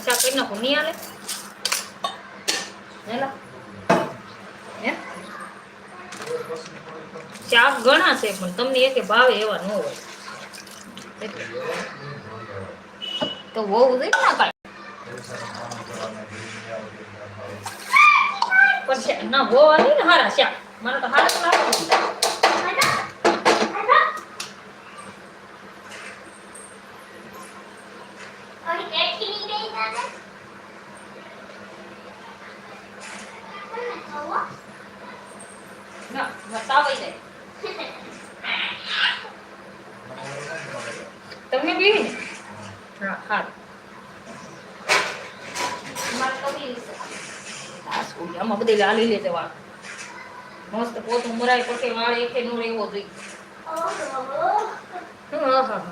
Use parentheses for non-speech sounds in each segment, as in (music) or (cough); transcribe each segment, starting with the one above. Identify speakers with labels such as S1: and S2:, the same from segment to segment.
S1: શાક કરી નાખું, નહીં હાલે? હેલા? ઘણા છે, પણ તમને એકે ભાવે એવા ન હોય. તો બહુ જોઈએ ના કાંઈ. પણ ના બહુ હતી ને હારા શાક મને તો હારા જ લાગે ના બતાવાઈ જાય તમને પીવી ને હા હારું મારે તો પીવી છે. આ આમાં લાલી લે જવા મસ્ત પોતું મરાય પછી વાળ એકે નો રહેવો જોઈએ. Thank હા હા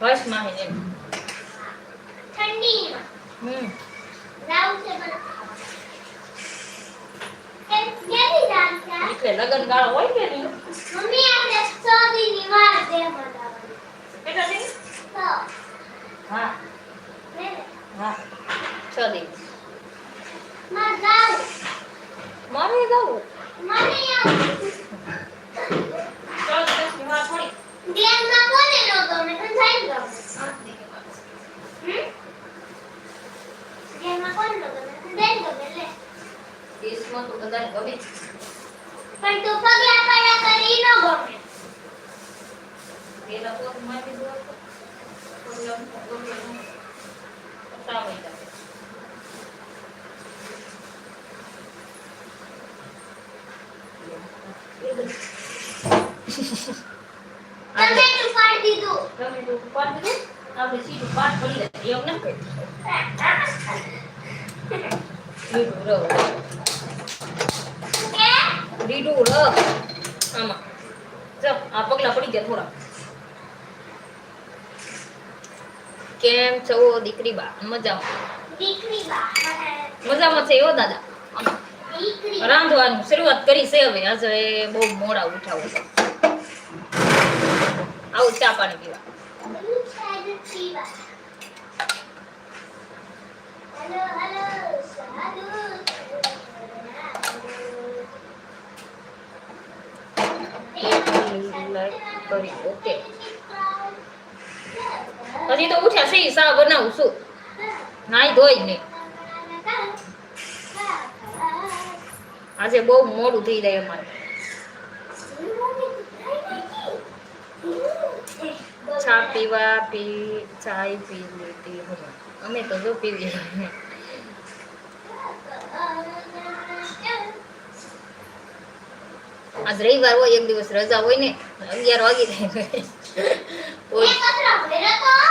S1: બસમાં એમ
S2: ઠંડીમાં
S1: હમ
S2: રાવ છે બધા એમ કેવી રાત છે આ?
S1: એટલે લગન ગાળો હોય કે નહીં
S2: મમ્મી આપણે સો દીની વાર છે બનાવવાની.
S1: કેટલા દિન
S2: સો.
S1: હા
S2: ને?
S1: હા છ
S2: દિનમાં જાઉં.
S1: મારે જવું
S2: મને આવું.
S1: છ દિવસની વાત થોડી
S2: ધ્યાનમાં કોને ન ગમે? તને સાહેબ ગમે. હમ? ધ્યાનમાં કોને ન ગમે? તને બેન ગમે લે.
S1: દેશમાં તો બધાને ગમે
S2: પણ તું પગલા પડ્યા કરી ન ગમે.
S1: પેલા પોતમાંથી દોર તો. એ બધું.
S2: તમે તું પાડી દીધું.
S1: દીધું, આપણે સીધું પાટ પડી જાય એમ
S2: કે? (laughs)
S1: રવ આમાં જો આ પગલા પડી ગયા થોડા કેમ છો દીકરી બા મજામાં
S2: દીકરી બા.
S1: મજામાં છે એવો દાદા રાંધવાનું શરૂઆત કરી છે હવે આજે બહુ મોડા ઉઠાવો આવું ચા પાણી પીવા
S2: હેલો, હેલો, સાધુ.
S1: હજી તો ઉઠ્યા છે સા બનાવું છું. નાઈ ધોઈ નહીં આજે બહુ મોડું થઈ જાય અમારે. ચા પીવા, પી, ચાય પી લીધી અમે તો જો પીવી આજ રવિવાર હોય એક દિવસ રજા હોય ને અગિયાર વાગી જાય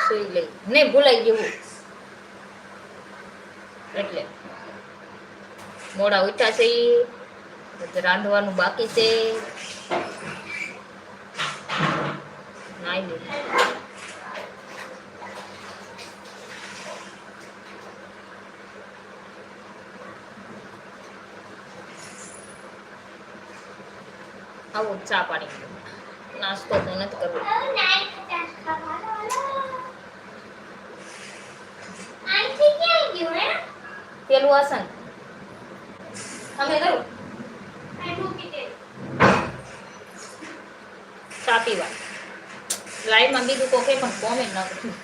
S1: સુઈ લઈ નહીં ભૂલાઈ ગયું એટલે મોડા ઉઠ્યા છે. રાંધવાનું બાકી છે. નાઈ લીધું. આવું ચા પાણી નાસ્તો તો નથી કરવો. પેલું આસન. તમે કરું. ચા પીવા. લાઈવમાં બીજું કોકે પણ કોમેન્ટ ના કર્યું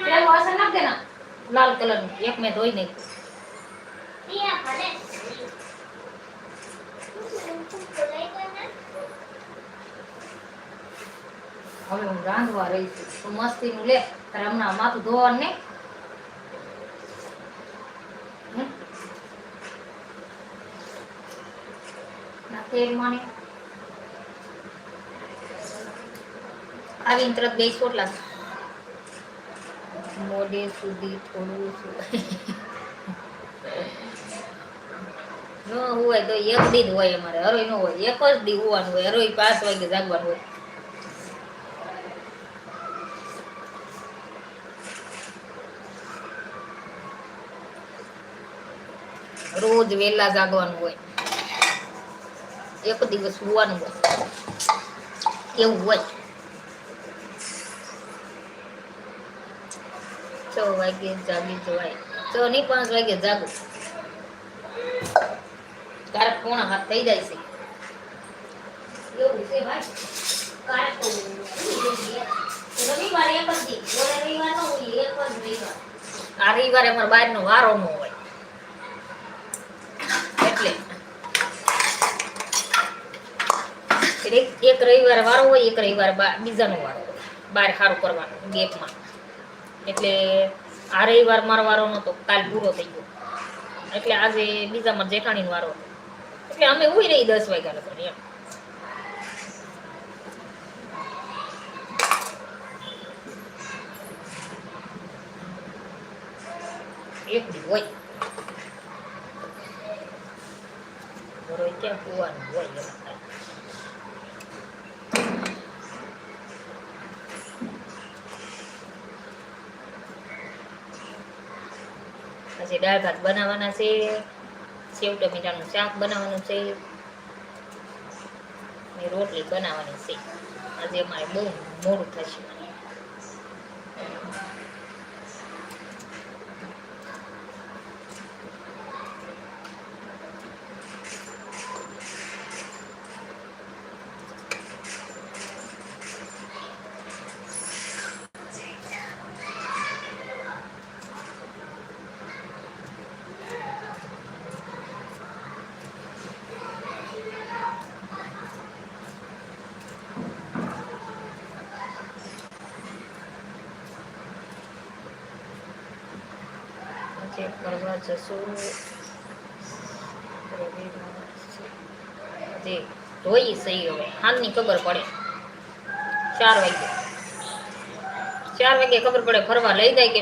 S1: પેલું આસન નાખ દેના લાલ કલરનું. એક મેં ધોઈ નાખ્યું. હવે હું રાંધવા રહી છું. તું મસ્તીનું લે. તારે હમણાં માથું ધોવાનું નહીં? ના, તેલ માને. આવીને તરત બે સોટલા મોડે સુધી થોડું ન હોય તો એક દી હોય અમારે. હરોય ન હોય. એક જ દી હોવાનું હોય. હરોય પાંચ વાગે જાગવાનું હોય. રોજ વહેલા જાગવાનું હોય. એક દિવસ હોવાનું હોય. એવું હોય. છ વાગે જાગી જવાય. છ નહીં પાંચ વાગે જાગો. ક્યારેક પોણા હાથ થઈ જાય છે. એવું છે ભાઈ? રવિવારે આ અમારે બહારનો વારો ન હોય. એટલે. એક એક રવિવારે વારો હોય એક રવિવારે બીજાનો વારો હોય. બહાર સારું કરવાનું ગેપમાં એટલે આ રવિવાર મારો વારો નહોતો, કાલ પૂરો થઈ ગયો. એટલે આજે બીજા મારા જેઠાણીનો વારો હતો. એટલે અમે ઉઈ રહી દસ વાગ્યા લગન એમ. હોય. બરોબર ક્યાં કુવાનું હોય એમ પછી દાળ ભાત બનાવવાના છે, સેવ ટમેટાનું શાક બનાવવાનું છે રોટલી બનાવવાની છે. આજે અમારે બહુ મોડું થશે. ફરવા જશું રવિવાર છે. સહી હવે. હાલની ખબર પડે. ચાર વાગે. ચાર વાગે ખબર પડે ફરવા લઈ જાય કે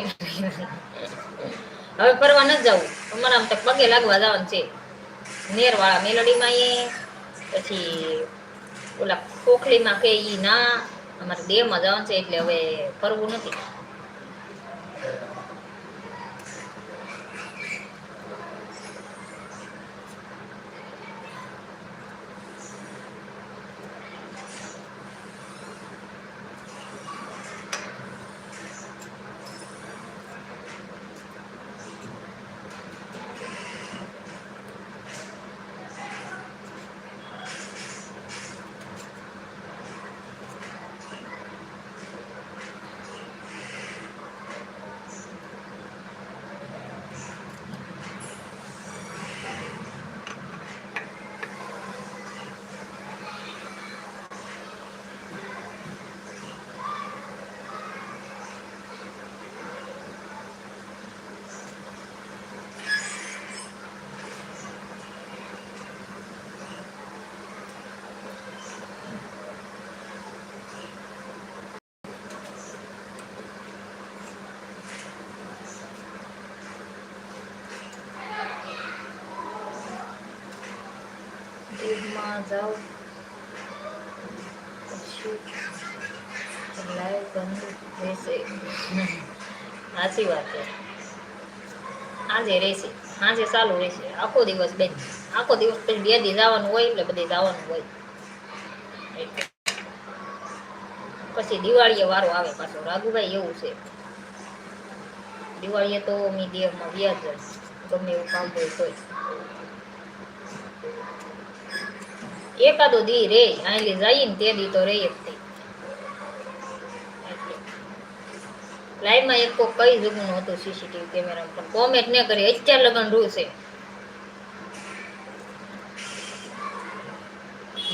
S1: હવે ફરવા ન જવું અમારે આમ તો પગે લાગવા જવાનું છે. નેરવાળા મેલડીમાં એ, પછી ઓલા ખોખલીમાં કે ઈ ના, અમારે દેહમાં જવાનું છે એટલે હવે ફરવું નથી. દીવમાં જાઓ લાઈવ રહેશે. સાચી વાત છે. આજે રહેશે. આજે ચાલુ રહેશે. આખો દિવસ બેન. આખો દિવસ બે દી જવાનું હોય એટલે બધે જવાનું હોય. પછી દિવાળીએ વારો આવે પાછો. રાઘુભાઈ એવું છે. દિવાળીએ તો મી દેહમાં વ્યાજ ગમે એવું કામ હોય તોય. એકાદો દી રે આયલી જાય ને તે દી તો રે જ તે લાઈવમાં એક કોઈ કઈ જગનું હતું સીસીટીવી કેમેરા પણ કોમેન્ટ ને કરી અત્યાર લગન રૂ છે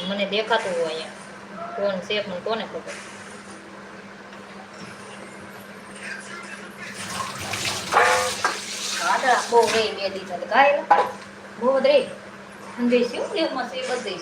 S1: મને દેખાતું હોય અહીંયા કોણ છે પણ કોને ખબર વાદળા બહુ રે બે દી થાય ગાય બહુ રે અંગે એ દેવમાં છે. બધે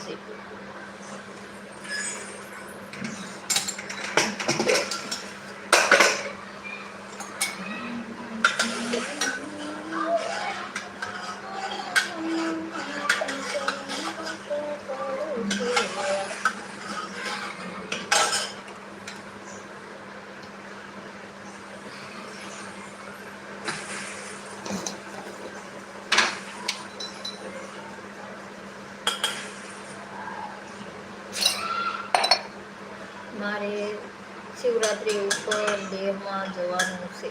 S1: શિવરાત્રી ઉપર દેહમાં જવાનું છે.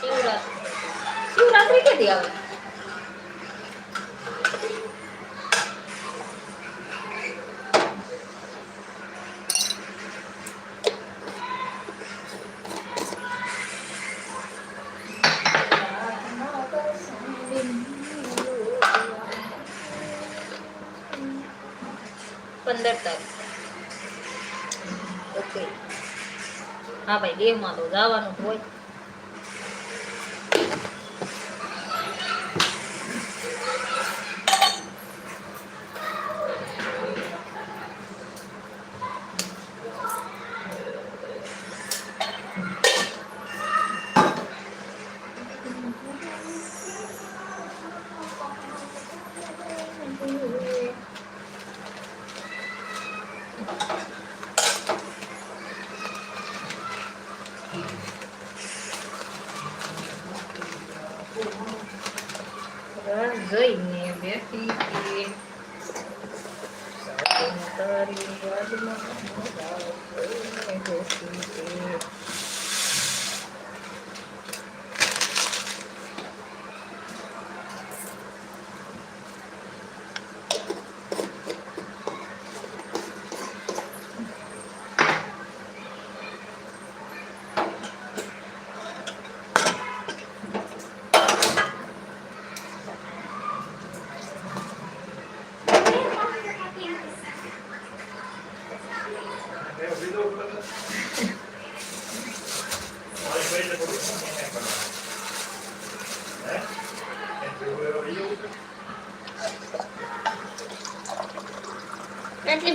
S1: શિવરાત્રી. શિવરાત્રી કેદી આવે? પંદર તારીખ. ઓકે. હા ભાઈ દેહમાં તો જવાનું હોય. જોઈને બેઠી હતી સાવન તારી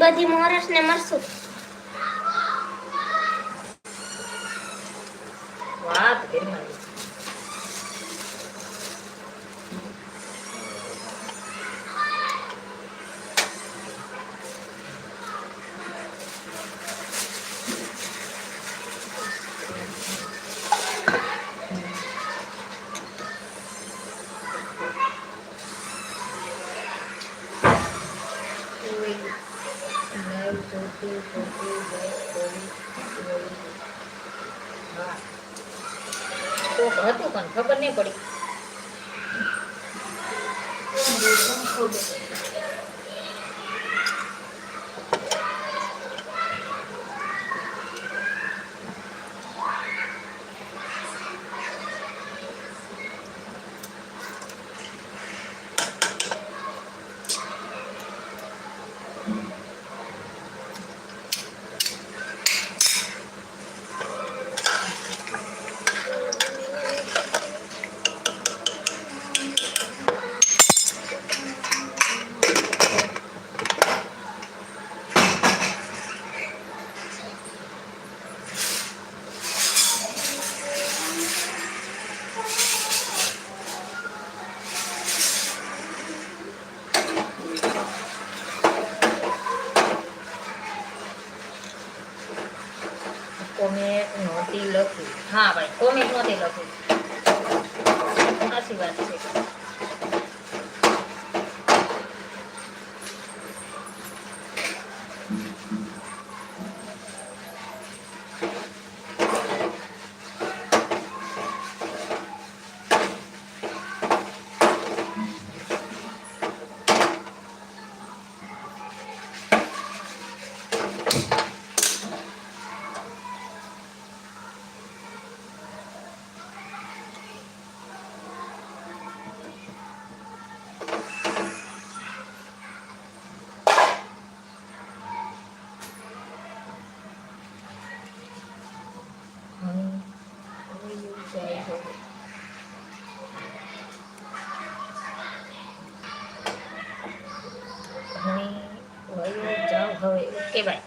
S2: બધી મોરસ ને
S1: કોક હતું પણ ખબર નહીં પડી કોમેન્ટ નહોતી લખી હા ભાઈ કોમેન્ટ નહોતી લખી સાચી વાત છે હમ, વયું જાય હવે. હમ, વયું જાવ હવે ઓકે બાય